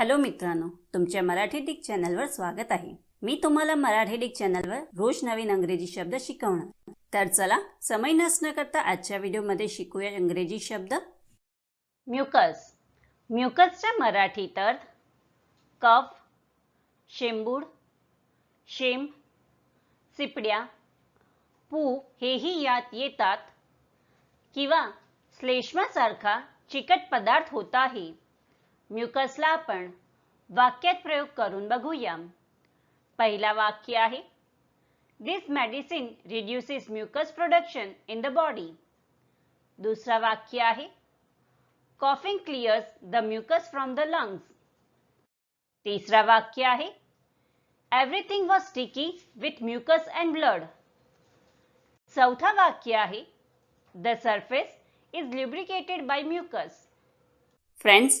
Hello मित्रांनो तुमच्या Marathi Dick चॅनलवर स्वागत आहे. मी तुम्हाला मराठी डिक चॅनलवर रोज नवीन अंग्रेजी शब्द शिकवणार. तर चला समय नसणं करता आजच्या व्हिडिओमध्ये शिकूया इंग्रजी शब्द. म्युकस. म्युकसच्या मराठीत अर्थ कफ शेंबूड शेंब चिपड्या पू हेही यात येतात किंवा श्लेष्मासारखा चिकट पदार्थ होता आहे म्युकसला आपण वाक्यात प्रयोग करून बघूया पहिला वाक्य आहे this medicine reduces mucus production in the body दुसरा वाक्य आहे coughing clears the mucus from the lungs तिसरा वाक्य आहे everything was sticky with mucus and blood चौथा वाक्य आहे the surface is lubricated by mucus friends